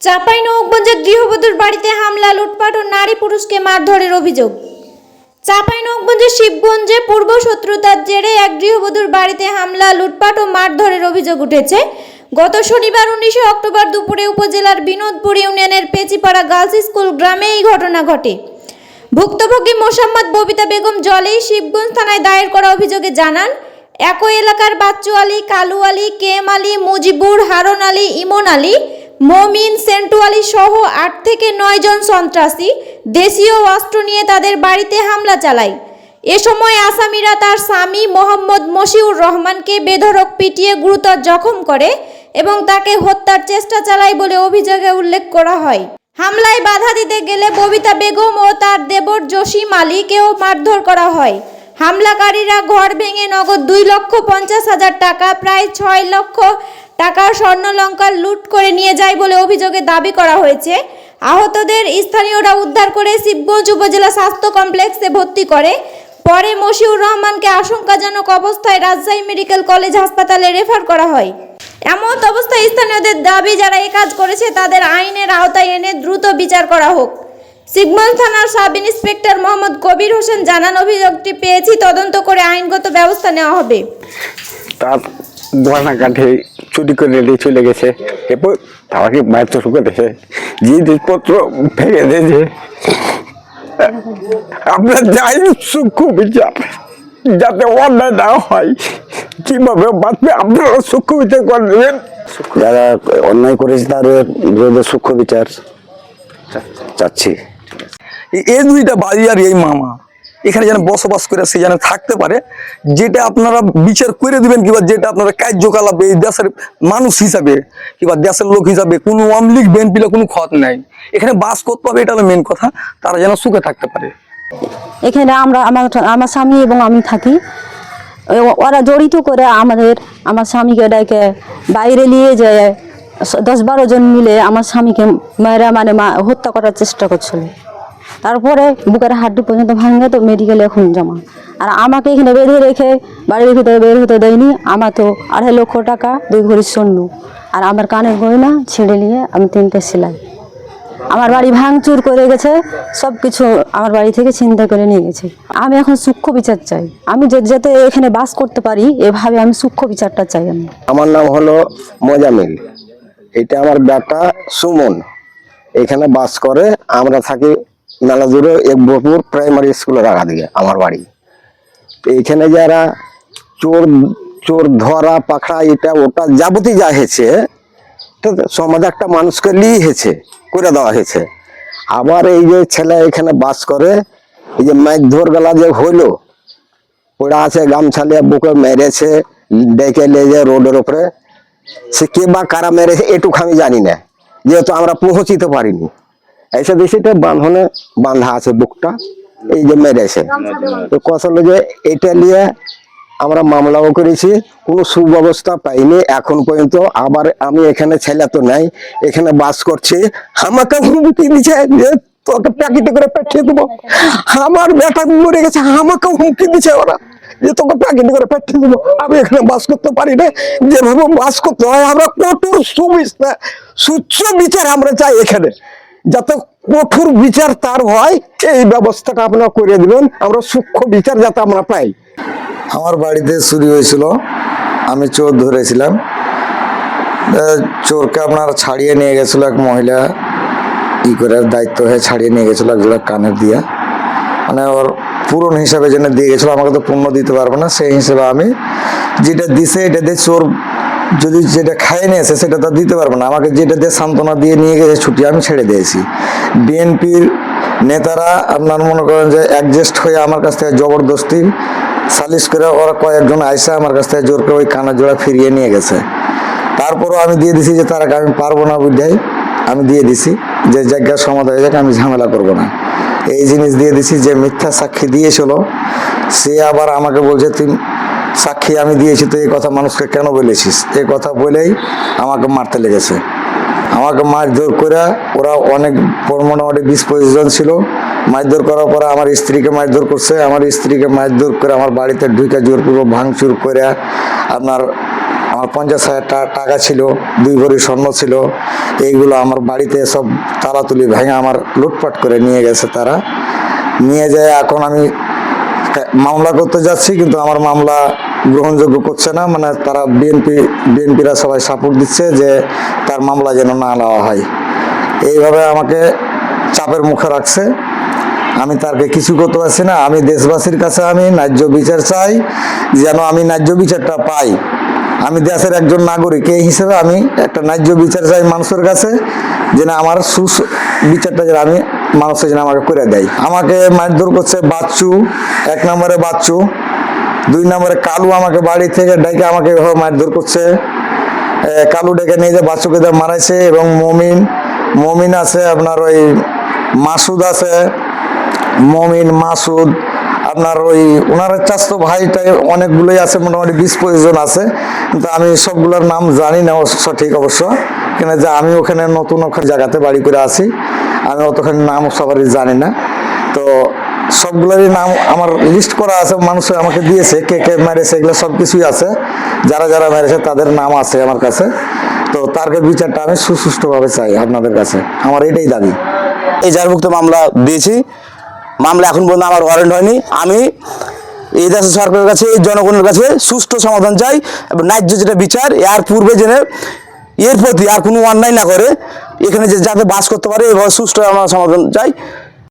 চাপাই নবগঞ্জের গৃহবধূর বাড়িতে হামলা, লুটপাট ও নারী পুরুষকে মারধরের অভিযোগ। চাপাই নবগঞ্জের শিবগঞ্জে পূর্ব শত্রুতার জেরে এক গৃহবধূর বাড়িতে হামলা, লুটপাট ও মারধরের অভিযোগ উঠেছে। গত শনিবার উনিশে অক্টোবর দুপুরে উপজেলার বিনোদপুর ইউনিয়নের পেচিপাড়া গার্লস স্কুল গ্রামে এই ঘটনা ঘটে। ভুক্তভোগী মোসাম্মদ ববিতা বেগম জলেই শিবগঞ্জ থানায় দায়ের করা অভিযোগে জানান, একই এলাকার বাচ্চু আলী, কালু আলী, কেম আলী, মুজিবুর, হারন আলী, ইমন আলী মমিন সেন্টুয়ালি সহ আট থেকে নয় জন সন্ত্রাসী দেশীয় অস্ত্র নিয়ে তাদের বাড়িতে হামলা চালায়। এ সময় আসামিরা তার স্বামী মোহাম্মদ মশিউর রহমানকে বেধড়ক পিটিয়ে গুরুতর জখম করে এবং তাকে হত্যার চেষ্টা চালায় বলে অভিযোগে উল্লেখ করা হয়। হামলায় বাধা দিতে গেলে ববিতা বেগম ও তার দেবর জসিম আলীকেও মারধর করা হয়। হামলাকারীরা ঘর ভেঙে নগদ দুই লক্ষ পঞ্চাশ হাজার টাকা, প্রায় ছয় লক্ষ টাকা স্বর্ণলঙ্কার লুট করে নিয়ে যায় বলে অভিযোগে দাবি করা হয়েছে। আহতদের স্থানীয়রা উদ্ধার করে শিবগঞ্জ উপজেলা স্বাস্থ্য কমপ্লেক্সে ভর্তি করে। পরে মশিউর রহমানকে আশঙ্কাজনক অবস্থায় রাজশাহী মেডিকেল কলেজ হাসপাতালে রেফার করা হয়। এমন অবস্থায় স্থানীয়দের দাবি যারা এ কাজ করেছে, তাদের আইনের আওতায় এনে দ্রুত বিচার করা হোক। শিবগঞ্জ থানার সাব ইন্সপেক্টর মোহাম্মদ কবির হোসেন জানান অভিযোগটি পেয়েছি তদন্ত করে আইনগত ব্যবস্থা নেওয়া হবে। তার গয়না কাঠে চুরি করে নিয়ে চলে গেছে। এরপর আমাকে মায়ের শুরু করেছে জিনিসপত্র ভেঙে দিয়েছে। আপনার যাই সূক্ষ্ম বিচার যাতে অন্যায় না হয় কীভাবে বাঁচবে আপনারা সূক্ষ্ম বিচার করে দেবেন যারা অন্যায় করেছে তার বিরুদ্ধে সূক্ষ্ম বিচার চাচ্ছি। এই- দুইটা বাড়ি আর এই মামা। এখানে যেন বসবাস করে সে যেন থাকতে পারে, যেটা আপনারা বিচার করে দিবেন কিংবা যেটা আপনারা কার্যকলাপ এই দেশের মানুষ হিসাবে কিংবা দেশের লোক হিসাবে, কোনো আমলিগ বিএনপিলে কোনো খত নাই। এখানে বাস করতে হবে এটা হলো মেন কথা, তারা যেন সুখে থাকতে পারে। এখানে আমরা, আমার আমার স্বামী এবং আমি থাকি। ওরা জড়িত করে আমাদের, আমার স্বামীকে ডেকে বাইরে নিয়ে যায়। দশ বারো জন মিলে আমার স্বামীকে মেয়েরা মানে হত্যা করার চেষ্টা করছিল। তারপরে বুকের হাড্ডি পর্যন্ত ভাঙে তো মেডিকেলে এখন জমা। আর আমাকে এখানে বেঁধে রেখে বাড়ির ভিতরে বের হতে দেয়নি, আমার তো আড়াই লক্ষ টাকা, দুই ভরি স্বর্ণ আর আমার কানের গয়না ছিঁড়ে নিয়ে আমি তিনটে সেলাই। আমার বাড়ি ভাঙচুর করে গেছে সব কিছু আমার বাড়ি থেকে চিন্তা করে নিয়ে গেছে। আমি এখন সূক্ষ্ম বিচার চাই। আমি যে- যাতে এখানে বাস করতে পারি, এভাবে আমি সূক্ষ্ম বিচারটা চাই আমি। আমার নাম হলো মোজামিল। এটা আমার বেটা সুমন। এখানে বাস করে, আমরা থাকি মেলাজুড়ে একবপুর প্রাইমারি স্কুলের আগা দিকে আমার বাড়ি। এইখানে যারা চোর চোর ধরা, পাখড়া এটা ওটা যাবতীয় যা হয়েছে, তো সমাজে একটা মানুষকে নিয়ে হয়েছে, করে দেওয়া হয়েছে। আবার এই যে ছেলে এখানে বাস করে, এই যে মাছ ধর গেলা যে হইল ওরা আছে গামছালিয়া বুকে মেরেছে, ডেকে নিয়ে যায় রোডের উপরে। সে কে বা কারা মেরেছে, এটুকু আমি জানি না, যেহেতু আমরা পৌঁছিতে পারিনি। এসে দেশিটা বাঁধনে বাঁধা আছে বুকটা, এই যে মেরেছে তো কথা হলো যে এটা নিয়ে আমরা মামলাও করেছি, কোনো সুব্যবস্থা পাইনি, এখন পর্যন্ত আবার আমি এখানে ছেলে তো নাই, এখানে বাস করছি। আমাকে হুমকি দিচ্ছে যে তোকে প্যাকেটে করে পাঠিয়ে দেবো। আমার বেটা মরে গেছে, আমাকে হুমকি দিচ্ছে ওরা যে তোকে প্যাকেটে করে পাঠিয়ে দেবো। আমি এখানে বাস করতে পারি না। যেভাবে বাস করতে হয়, আমরা কঠোর সুবিচার সুচ্ছ বিচার আমরা চাই এখানে। যাতে কঠোর বিচার তার হয়, এই ব্যবস্থাটা আপনারা করে দিবেন। আমরা সূক্ষ্ম বিচার যাতে আমরা পাই। আমার বাড়িতে চুরি হয়েছিল। আমি চোর ধরেছিলাম। চোরকে আপনার ছাড়িয়ে নিয়ে গেছিল এক মহিলা। ই করে দায়িত্ব হয়ে ছাড়িয়ে নিয়ে গেছিল এক জোড়া কানের দিয়া। মানে ওর পূরণ হিসাবে যেন দিয়ে গেছিল, আমাকে তো পূর্ণ দিতে পারবে না। সেই হিসেবে আমি যেটা দিছে, এটা দিয়ে চোর যদি যেটা খাইয়ে নিয়েছে সেটা তো আর দিতে পারবে না। আমাকে যেটা দিয়ে সান্ত্বনা দিয়ে নিয়ে গেছে ছুটি আমি ছেড়ে দিয়েছি। বিএনপির নেতারা আপনার মনে করেন যে অ্যাডজাস্ট হয়ে আমার কাছ থেকে জবরদস্তি সালিশ করে ওরা কয়েকজন আইসা আমার কাছ থেকে জোর করে ওই কানা জোড়া ফিরিয়ে নিয়ে গেছে। তারপরও আমি দিয়ে দিছি যে তারা আমি পারব না বুঝাই আমি দিয়ে দিছি। যে জায়গার সমাধান হয়ে যাক, আমি ঝামেলা করব না। এই জিনিস দিয়ে দিছি যে মিথ্যা সাক্ষী দিয়েছিল, সে আবার আমাকে বলছে, তুই সাক্ষী আমি দিয়েছি, তো এই কথা মানুষকে কেন বলেছিস? এই কথা বলেই আমাকে মারতে লেগেছে। আমাকে মারধর করে ওরা অনেক মোটামুটি বিশ পঁচিশ জন ছিল মারধর করার পরে আমার স্ত্রীকে মারধর করছে। আমার স্ত্রীকে মারধর করে আমার বাড়িতে ঢুকে জোরপূর্বক ভাঙচুর করে আপনার আমার পঞ্চাশ হাজার টাকা ছিল, দুই ভরি স্বর্ণ ছিল। এইগুলো আমার বাড়িতে সব তালা তুলি ভেঙে আমার লুটপাট করে নিয়ে গেছে তারা। নিয়ে যায়, এখন আমি মামলা করতে যাচ্ছি, কিন্তু আমার মামলা গ্রহণযোগ্য করছে না। মানে তারা বিএনপি বিএনপিরা সবাই সাপোর্ট দিচ্ছে যে তার মামলা যেন না নেওয়া হয়। এইভাবে আমাকে চাপের মুখে রাখছে। আমি তারকে কিছু করতে পারছি না। আমি দেশবাসীর কাছে আমি ন্যায্য বিচার চাই, যেন আমি ন্যায্য বিচারটা পাই। আমি দেশের একজন নাগরিক, এই হিসেবে আমি একটা ন্যায্য বিচার চাই মানুষের কাছে, যেন আমার সুস, বিচারটা যেন আমি মানুষের যেন আমাকে করে দেয়। আমাকে মারধর করছে বাচ্চু, এক নম্বরে বাচ্চু, দুই নম্বরে কালু আমাকে বাড়ি থেকে ডেকে আমাকে মারধর করছে। কালু ডেকে নিয়ে যে বাচ্চুকে মারাইছে এবং মমিন মমিন আছে আপনার ওই মাসুদ আছে। মমিন, মাসুদ, আপনার ওই ওনার চাস্তো ভাইটাই অনেকগুলোই আছে, মোটামুটি বিশ পঁচিশ জন আছে। কিন্তু আমি সবগুলোর নাম জানি না সঠিক অবশ্য। কেন যে আমি ওখানে নতুন ওখানে জায়গাতে বাড়ি করে আছি আমি অতখানি নাম সবারই জানি না। তো সবগুলোরই নাম আমার লিস্ট করা আছে, মানুষে আমাকে দিয়েছে, কে কে মেরেছে, এগুলো সব কিছুই আছে। যারা যারা মেরেছে তাদের নাম আছে আমার কাছে। তো তারকে বিচারটা আমি সুসুষ্ঠুভাবে চাই আপনাদের কাছে। আমার এটাই দাবি। এই জারভুক্ত মামলা দিয়েছি। মামলা এখন পর্যন্ত আমার ওয়ারেন্ট হয়নি। আমি এই দেশের সরকারের কাছে, এই জনগণের কাছে সুষ্ঠু সমাধান চাই। এবং ন্যায্য যেটা বিচার, এর পূর্বে জেনে এর প্রতি আর কোনো অন্যায় না করে। এখানে যে যাতে বাস করতে পারে এভাবে সুস্থ আমরা সমাধান চাই।